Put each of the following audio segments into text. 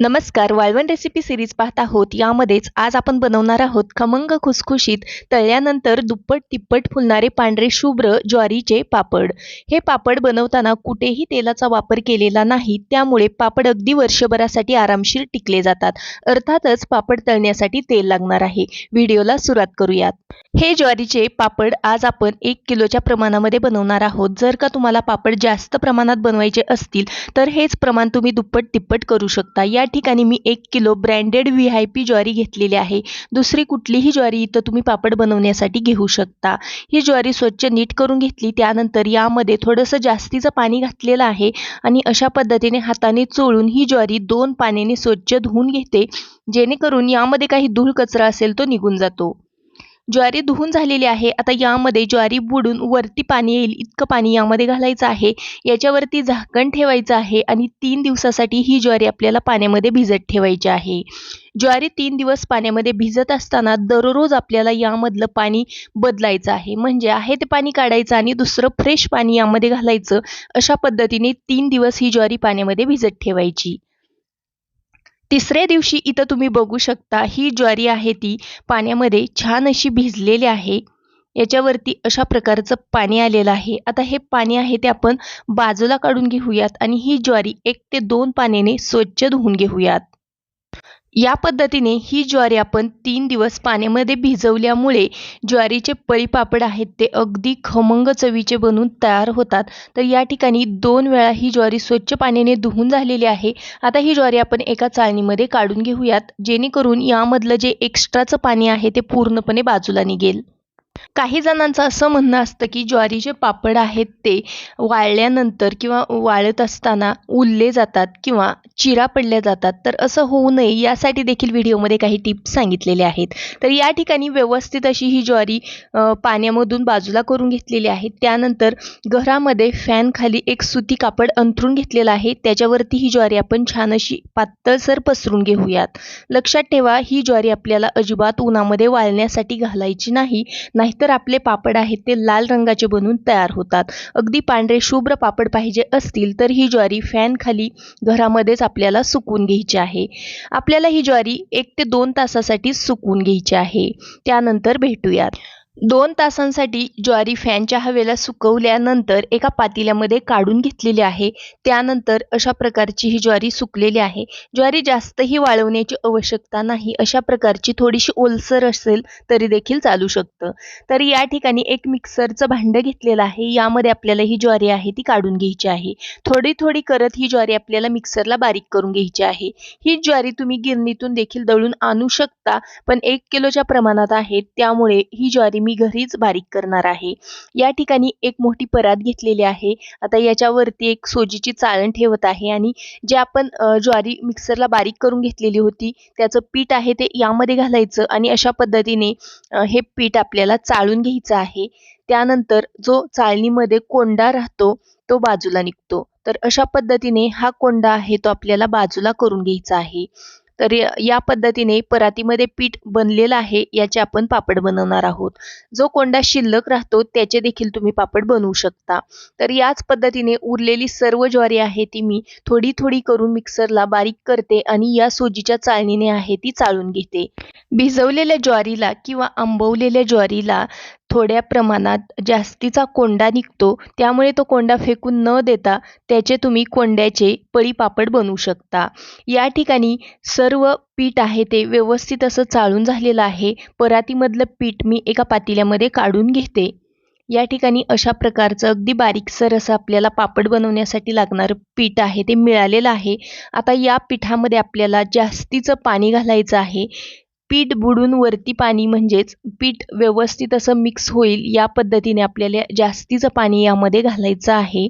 नमस्कार वाळवण recipe series पाहत आहोत. यामध्येच आज आपण बनवणार आहोत खमंग खुसखुशीत तळल्यानंतर दुप्पट तिप्पट फुलणारे पांढरे शुभ्र ज्वारीचे पापड. हे पापड बनवताना कुठेही तेलाचा वापर केलेला नाही त्यामुळे पापड अगदी वर्षभरासाठी आरामशीर टिकले जातात. अर्थातच पापड तळण्यासाठी तेल लागणार आहे. व्हिडिओला सुरुवात करूयात. हे ज्वारीचे पापड आज आपण एक किलोच्या प्रमाणामध्ये बनवणार आहोत. जर का तुम्हाला पापड जास्त प्रमाणात बनवायचे असतील तर हेच प्रमाण तुम्ही दुप्पट तिप्पट करू शकता. या ठिकाणी मी एक kilo branded V I P ज्वारी घेतलेली आहे. दुसरी कुठलीही ज्वारी इथं तुम्ही पापड बनवण्यासाठी घेऊ शकता. ही ज्वारी स्वच्छ नीट करून घेतली त्यानंतर यामध्ये थोडंसं जास्तीचं पाणी घातलेलं आहे आणि अशा पद्धतीने हाताने चोळून ही ज्वारी दोन पाण्याने स्वच्छ धुवून घेते जेणेकरून यामध्ये काही धूळ कचरा असेल तो निघून जातो. ज्वारी धुवून झालेली आहे. आता यामध्ये ज्वारी बुडून वरती पाणी येईल इतकं पाणी यामध्ये घालायचं आहे. याच्यावरती झाकण ठेवायचं आहे आणि तीन दिवसासाठी ही ज्वारी आपल्याला पाण्यामध्ये भिजत ठेवायची आहे. ज्वारी तीन दिवस पाण्यामध्ये भिजत असताना दररोज आपल्याला यामधलं पाणी बदलायचं आहे. म्हणजे आहे ते पाणी काढायचं आणि दुसरं फ्रेश पाणी यामध्ये घालायचं अशा पद्धतीने तीन दिवस ही ज्वारी पाण्यामध्ये भिजत ठेवायची. तिसऱ्या दिवशी इथं तुम्ही बघू शकता ही ज्वारी आहे ती पाण्यामध्ये छान अशी भिजलेली आहे. याच्यावरती अशा प्रकारचं पाणी आलेलं आहे. आता हे पाणी आहे ते आपण बाजूला काढून घेऊयात आणि ही ज्वारी एक ते दोन पाण्याने स्वच्छ धुवून घेऊयात. या पद्धतीने ही ज्वारी आपण तीन दिवस पाण्यामध्ये भिजवल्यामुळे ज्वारीचे पळीपापड आहेत ते अगदी खमंग चवीचे बनून तयार होतात. तर या ठिकाणी दोन वेळा ही ज्वारी स्वच्छ पाण्याने धुवून झालेली आहे. आता ही ज्वारी आपण एका चाळणीमध्ये काढून घेऊयात. जेणेकरून यामधलं जे एक्स्ट्राचं पाणी आहे ते पूर्णपणे बाजूला निघेल. काही जणांचं असं म्हणणं असतं की ज्वारीचे पापड आहेत ते वाळल्यानंतर किंवा वाळत असताना उरले जातात किंवा चिरा पडल्या जातात तर असं होऊ नये. यासाठी देखील व्हिडिओमध्ये काही टिप्स सांगितलेले आहेत. तर या ठिकाणी व्यवस्थित अशी ही ज्वारी पाण्यामधून बाजूला करून घेतलेली आहे. त्यानंतर घरामध्ये फॅन खाली एक सुती कापड अंथरून घेतलेलं आहे. त्याच्यावरती ही ज्वारी आपण छान अशी पातळसर पसरून घेऊयात. लक्षात ठेवा ही ज्वारी आपल्याला अजिबात उन्हामध्ये वाळण्यासाठी घालायची नाही नाहीतर आपले पापड आहेत ते लाल रंगाचे बनून तयार होतात. अगदी पांढरे शुभ्र पापड पाहिजे असतील तर ही ज्वारी फॅन खाली घरामध्येच आपल्याला सुकून घ्यायची आहे. आपल्याला ही ज्वारी एक ते दोन तासासाठी सुकून घ्यायची आहे. त्यानंतर भेटूयात. दोन तासांसाठी ज्वारी फॅनच्या हवेला सुकवल्यानंतर एका पातेल्यामध्ये काढून घेतलेली आहे. त्यानंतर अशा प्रकारची ही ज्वारी सुकलेली आहे. ज्वारी जास्तही वाळवण्याची आवश्यकता नाही. अशा प्रकारची थोडीशी ओलसर असेल तरी देखील चालू शकतं. तर या ठिकाणी एक मिक्सरचं भांडं घेतलेलं आहे. यामध्ये आपल्याला ही ज्वारी आहे ती काढून घ्यायची आहे. थोडी थोडी करत ही ज्वारी आपल्याला मिक्सरला बारीक करून घ्यायची आहे. ही ज्वारी तुम्ही गिरणीतून देखील दळून आणू शकता पण एक किलोच्या प्रमाणात आहे. त्यामुळे ही ज्वारी मी घरीच बारीक करणार आहे. या ठिकाणी एक मोठी परात घेतलेली आहे. आता याच्यावरती एक सोजीची चाळण ठेवत आहे आणि जे आपण ज्वारी मिक्सरला बारीक करून घेतलेली होती त्याचं पीठ आहे ते यामध्ये घालायचं आणि अशा पद्धतीने हे पीठ आपल्याला चाळून घ्यायचं आहे. त्यानंतर जो चाळणीमध्ये कोंडा राहतो तो बाजूला निघतो. तर अशा पद्धतीने हा कोंडा आहे तो आपल्याला बाजूला करून घ्यायचा आहे. तर या पद्धतीने परातीमध्ये पीठ बनलेलं आहे याचे आपण पापड बनवणार आहोत. जो कोंडा शिल्लक राहतो त्याचे देखील तुम्ही पापड बनवू शकता. तर याच पद्धतीने उरलेली सर्व ज्वारी आहे ती मी थोडी थोडी करून मिक्सरला बारीक करते आणि या सोजीच्या चाळणीने आहे ती चाळून घेते. भिजवलेल्या ज्वारीला किंवा आंबवलेल्या ज्वारीला थोड्या प्रमाणात जास्तीचा कोंडा निघतो त्यामुळे तो कोंडा फेकून न देता त्याचे तुम्ही कोंड्याचे पळी पापड बनवू शकता. या ठिकाणी सर्व सर्व पीठ आहे ते व्यवस्थित असं चाळून झालेलं आहे. परातीमधलं पीठ मी एका पातेल्यामध्ये काढून घेते. या ठिकाणी अशा प्रकारचं अगदी बारीकसर असं आपल्याला पापड बनवण्यासाठी लागणारं पीठ आहे ते मिळालेलं आहे. आता या पिठामध्ये आपल्याला जास्तीचं पाणी घालायचं आहे. पीठ बुडून वरती पाणी म्हणजेच पीठ व्यवस्थित असं मिक्स होईल या पद्धतीने आपल्याला जास्तीचं पाणी यामध्ये घालायचं आहे.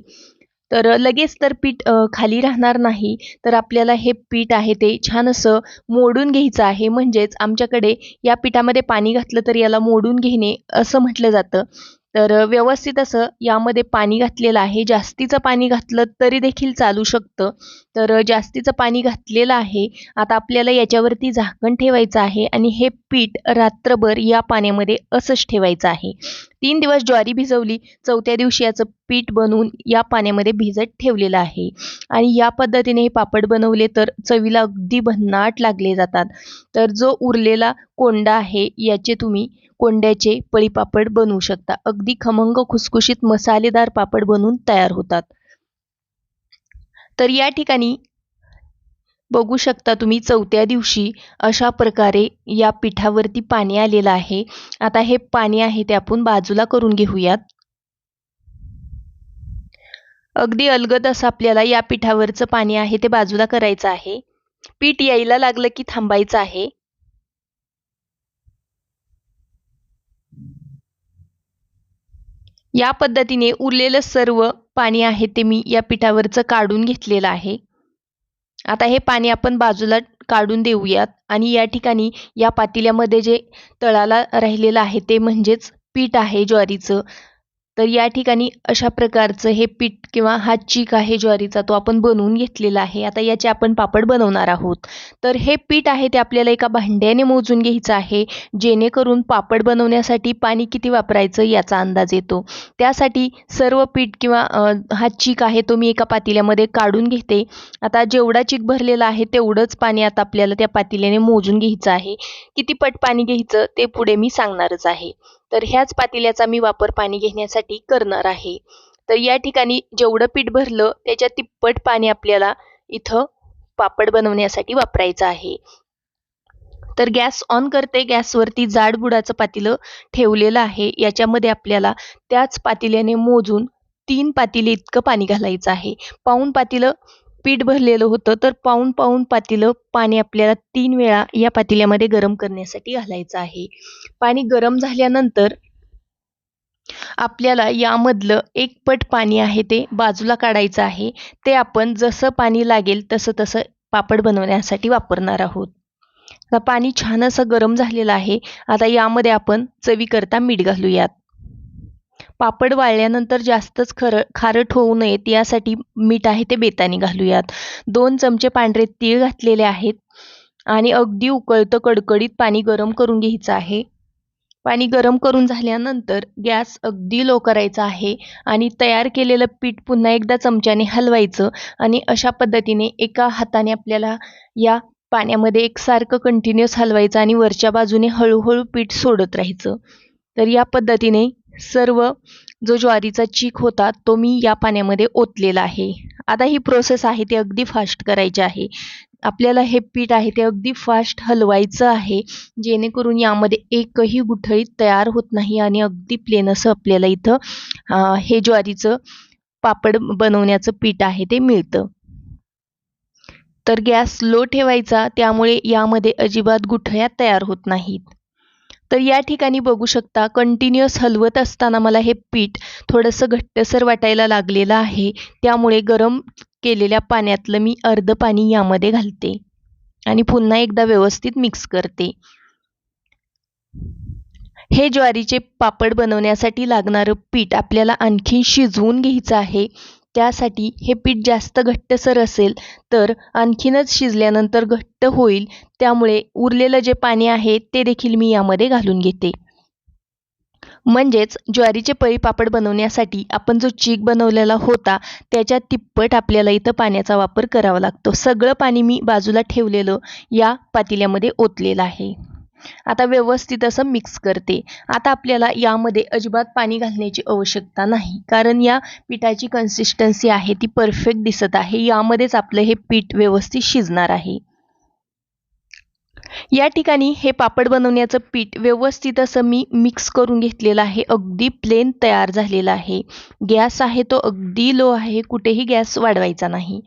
तर लगेच तर पीठ खाली राहणार नाही. तर आपल्याला हे पीठ आहे ते छान असं मोडून घ्यायचं आहे. म्हणजेच आमच्याकडे या पिठामध्ये पाणी घातलं तर याला मोडून घेणे असं म्हटलं जातं. तर व्यवस्थित असं यामध्ये पाणी घातलेलं आहे. जास्तीचं पाणी घातलं तरी देखील चालू शकतं. तर जास्तीचं पाणी घातलेलं आहे. आता आपल्याला याच्यावरती झाकण ठेवायचं आहे आणि हे पीठ रात्रभर या पाण्यामध्ये असंच ठेवायचं आहे. तीन दिवस ज्वारी भिजवली चौथ्या दिवशी याचं पीठ बनवून या पाण्यामध्ये भिजत ठेवलेलं आहे. आणि या पद्धतीने हे पापड बनवले तर चवीला अगदी भन्नाट लागले जातात. तर जो उरलेला कोंडा आहे याचे तुम्ही कोंड्याचे पळीपापड बनवू शकता. अगदी खमंग खुसखुशीत मसालेदार पापड बनवून तयार होतात. तर या ठिकाणी बघू शकता तुम्ही चौथ्या दिवशी अशा प्रकारे या पिठावरती पाणी आलेलं आहे. आता हे पाणी आहे ते आपण बाजूला करून घेऊयात. अगदी अलगद असं आपल्याला या पिठावरचं पाणी आहे ते बाजूला करायचं आहे. पीठ यायला लागलं की थांबायचं आहे. या पद्धतीने उरलेलं सर्व पाणी आहे ते मी या पिठावरचं काढून घेतलेलं आहे. आता हे पाणी आपण बाजूला काढून देऊयात आणि या ठिकाणी या पातेल्यामध्ये जे तळाला राहिलेलं आहे ते म्हणजेच पीठ आहे ज्वारीचं. तर या ठिकाणी अशा प्रकारचं हे पीठ किंवा हा चीक आहे ज्वारीचा तो आपण बनवून घेतलेला आहे. आता याचे आपण पापड बनवणार आहोत. तर हे पीठ आहे ते आपल्याला एका भांड्याने मोजून घ्यायचं आहे. जेणेकरून पापड बनवण्यासाठी पाणी किती वापरायचं याचा अंदाज येतो. त्यासाठी सर्व पीठ किंवा हा चीक आहे तो मी एका पातेल्यामध्ये काढून घेते. आता जेवढा चीक भरलेला आहे तेवढंच पाणी आता आपल्याला त्या पातेल्याने मोजून घ्यायचं आहे. किती पट पाणी घ्यायचं ते पुढे मी सांगणारच आहे. तर ह्याच पातेल्याचा मी वापर पाणी घेण्यासाठी करणार आहे. तर या ठिकाणी जेवढं पीठ भरलं त्याच्या तिप्पट पाणी आपल्याला इथं पापड बनवण्यासाठी वापरायचं आहे. तर गॅस ऑन करते गॅसवरती जाड बुडाचं पातेलं ठेवलेलं आहे. याच्यामध्ये आपल्याला त्याच पातेल्याने मोजून तीन पातेले इतकं पाणी घालायचं आहे. पाऊन पातेलं पीठ भरलेलं होतं तर पाऊन पाऊन पातेलं पाणी आपल्याला तीन वेळा या पातेल्यामध्ये गरम करण्यासाठी घालायचं आहे. पाणी गरम झाल्यानंतर आपल्याला यामधलं एक पट पाणी आहे ते बाजूला काढायचं आहे. ते आपण जसं पाणी लागेल तसं तसं पापड बनवण्यासाठी वापरणार आहोत. आता पाणी छान असं गरम झालेलं आहे. आता यामध्ये आपण चवीकरता मीठ घालूयात. पापड वाळल्यानंतर जास्तच खर खारट होऊ नयेत यासाठी मीठ आहे ते बेताने घालूयात. दोन चमचे पांढरे तीळ घातलेले आहेत. आणि अगदी उकळतं कडकडीत पाणी गरम करून घ्यायचं आहे. पाणी गरम करून झाल्यानंतर गॅस अगदी लो करायचा आहे आणि तयार केलेलं पीठ पुन्हा एकदा चमच्याने हलवायचं आणि अशा पद्धतीने एका हाताने आपल्याला या पाण्यामध्ये एकसारखं कंटिन्युअस हलवायचं आणि वरच्या बाजूने हळूहळू पीठ सोडत राहायचं. तर या पद्धतीने सर्व जो ज्वारीचा चीक होता तो मी या पाण्यामध्ये ओतलेला आहे. आता ही प्रोसेस आहे ती अगदी फास्ट करायची आहे. आपल्याला हे पीठ आहे ते अगदी फास्ट हलवायचं आहे. जेणेकरून यामध्ये एकही गुठळी तयार होत नाही आणि अगदी प्लेन असं आपल्याला इथं हे ज्वारीचं पापड बनवण्याचं पीठ आहे ते मिळतं. तर गॅस लो ठेवायचा त्यामुळे यामध्ये अजिबात गुठळ्या तयार होत नाहीत. तर या ठिकाणी बघू शकता कंटिन्युअस हलवत असताना मला हे पीठ थोडंसं घट्टसर वाटायला लागलेलं आहे. त्यामुळे गरम केलेल्या पाण्यातलं मी अर्ध पाणी यामध्ये घालते आणि पुन्हा एकदा व्यवस्थित मिक्स करते. हे ज्वारीचे पापड बनवण्यासाठी लागणारं पीठ आपल्याला आणखी शिजवून घ्यायचं आहे. त्यासाठी हे पीठ जास्त घट्टसर असेल तर आणखीनच शिजल्यानंतर घट्ट होईल. त्यामुळे उरलेलं जे पाणी आहे ते देखील मी यामध्ये घालून घेते. म्हणजेच ज्वारीचे पळी पापड बनवण्यासाठी आपण जो चीक बनवलेला होता त्याच्या तिप्पट आपल्याला इथं पाण्याचा वापर करावा लागतो. सगळं पाणी मी बाजूला ठेवलेलं या पातेल्यामध्ये ओतलेलं आहे. आता व्यवस्थित असं मिक्स करते. आता आपल्याला यामध्ये अजिबात पाणी घालण्याची आवश्यकता नाही. कारण या पिठाची कन्सिस्टन्सी आहे ती परफेक्ट दिसत आहे. यामध्येच आपलं हे पीठ व्यवस्थित शिजणार आहे. या ठिकाणी हे पापड बनवण्याचं पीठ व्यवस्थित असं मी मिक्स करून घेतलेलं आहे. अगदी प्लेन तयार झालेला आहे. गॅस आहे तो अगदी लो आहे. कुठेही गॅस वाढवायचा नाही.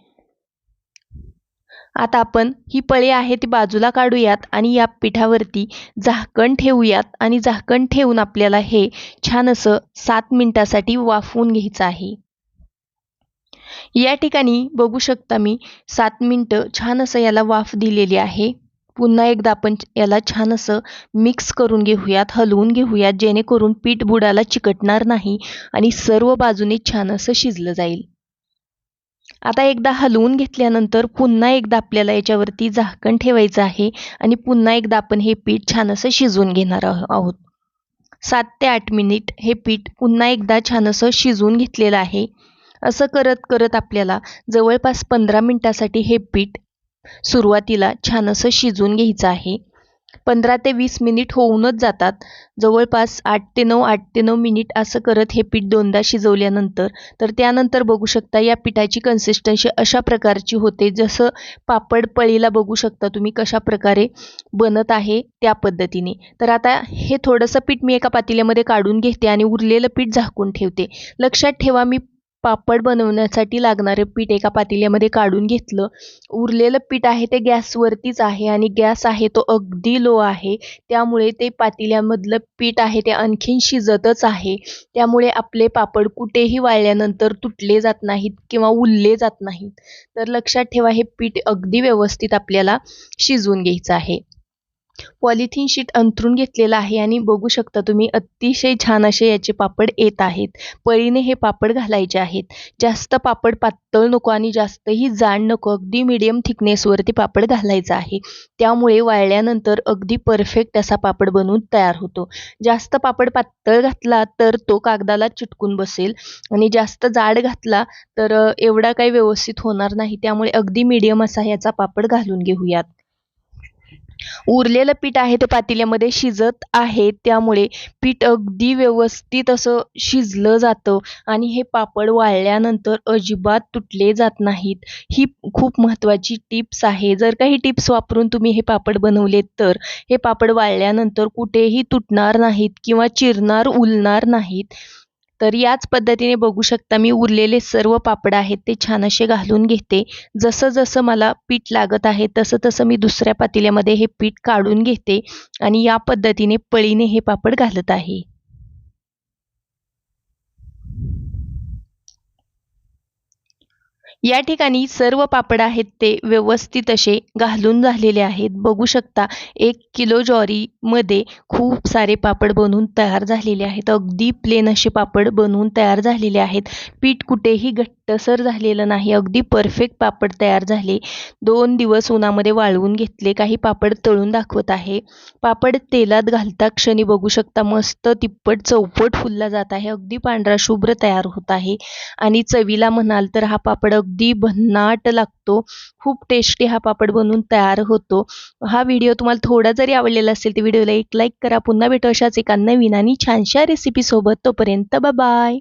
आता आपण ही पळे आहे ती बाजूला काढूयात आणि या पिठावरती झाकण ठेवूयात आणि झाकण ठेवून आपल्याला हे छान असं सात मिनिटासाठी वाफवून घ्यायचं आहे. या ठिकाणी बघू शकता मी सात मिनटं छान असं याला वाफ दिलेली आहे. पुन्हा एकदा आपण याला छान असं मिक्स करून घेऊयात हलवून घेऊयात जेणेकरून पीठ बुडाला चिकटणार नाही आणि सर्व बाजूने छान असं शिजलं जाईल. आता एकदा हलवून घेतल्यानंतर पुन्हा एकदा आपल्याला याच्यावरती झाकण ठेवायचं आहे आणि पुन्हा एकदा आपण हे पीठ छान असं शिजवून घेणार आहोत. सात ते आठ मिनिट हे पीठ पुन्हा एकदा छान असं शिजवून घेतलेलं आहे. असं करत करत आपल्याला जवळपास पंधरा मिनटासाठी हे पीठ सुरुवातीला छान असं शिजवून घ्यायचं आहे. पंधरा ते वीस मिनिट होऊनच जातात. जवळपास आठ ते नऊ आठ ते नऊ मिनिट असं करत हे पीठ दोनदा शिजवल्यानंतर तर त्यानंतर बघू शकता या पिठाची कन्सिस्टन्सी अशा प्रकारची होते जसं पापड पळीला बघू शकता तुम्ही कशा प्रकारे बनत आहे त्या पद्धतीने. तर आता हे थोडंसं पीठ मी एका पातेल्यामध्ये काढून घेते आणि उरलेलं पीठ झाकून ठेवते. लक्षात ठेवा मी पापड बनवण्यासाठी लागणारे पीठ एका पातेल्यामध्ये काढून घेतलं. उरलेलं पीठ आहे ते गॅसवरतीच आहे आणि गॅस आहे तो अगदी लो आहे. त्यामुळे ते पातेल्यामधलं पीठ आहे ते आणखीन शिजतच आहे. त्यामुळे आपले पापड कुठेही वाळल्यानंतर तुटले जात नाहीत किंवा उरले जात नाहीत. तर लक्षात ठेवा हे पीठ अगदी व्यवस्थित आपल्याला शिजवून घ्यायचं आहे. पॉलिथिन शीट अंथरून घेतलेलं आहे आणि बघू शकता तुम्ही अतिशय छान असे याचे पापड येत आहेत. पळीने हे पापड घालायचे आहेत. जास्त पापड पातळ नको आणि जास्तही जाड नको अगदी मिडियम थिकनेसवरती पापड घालायचा आहे. त्यामुळे वाळल्यानंतर अगदी परफेक्ट असा पापड बनवून तयार होतो. जास्त पापड पातळ घातला तर तो कागदाला चिटकून बसेल आणि जास्त जाड घातला तर एवढा काही व्यवस्थित होणार नाही. त्यामुळे अगदी मिडियम असा याचा पापड घालून घेऊयात. उरलेलं पीठ आहे ते पातेल्यामध्ये शिजत आहे त्यामुळे पीठ अगदी व्यवस्थित असं शिजलं जातं आणि हे पापड वाळल्यानंतर अजिबात तुटले जात नाहीत. ही खूप महत्त्वाची टिप्स आहे. जर काही टिप्स वापरून तुम्ही हे पापड बनवले तर हे पापड वाळल्यानंतर कुठेही तुटणार नाहीत किंवा चिरणार उलणार नाहीत. तर याच पद्धतीने बघू शकता मी उरलेले सर्व पापड आहेत ते छान असे घालून घेते. जसं जसं मला पीठ लागत आहे तसं तसं मी दुसऱ्या पातेल्यामध्ये हे पीठ काढून घेते आणि या पद्धतीने पळीने हे पापड घालत आहे. या ठिकाणी सर्व पापड आहेत ते व्यवस्थित असे घालून झालेले आहेत. बघू शकता एक किलो ज्वारीमध्ये खूप सारे पापड बनवून तयार झालेले आहेत. अगदी प्लेन असे पापड बनवून तयार झालेले आहेत. पीठ कुठेही घट्टसर झालेलं नाही. अगदी परफेक्ट पापड तयार झाले. दोन दिवस उन्हामध्ये वाळवून घेतले. काही पापड तळून दाखवत आहे. पापड तेलात घालता क्षणी बघू शकता मस्त तिप्पट चौपट फुलला जात आहे. अगदी पांढरा शुभ्र तयार होत आहे. आणि चवीला म्हणाल तर हा पापड अगदी भन्नाट लागतो. खूप टेस्टी हा पापड बनवून तयार होतो. हा व्हिडिओ तुम्हाला थोडा जरी आवडलेला असेल तर व्हिडिओला एक लाईक करा. पुन्हा भेटू अशाच एका नवीन आणि छानशा रेसिपीसोबत तोपर्यंत बाय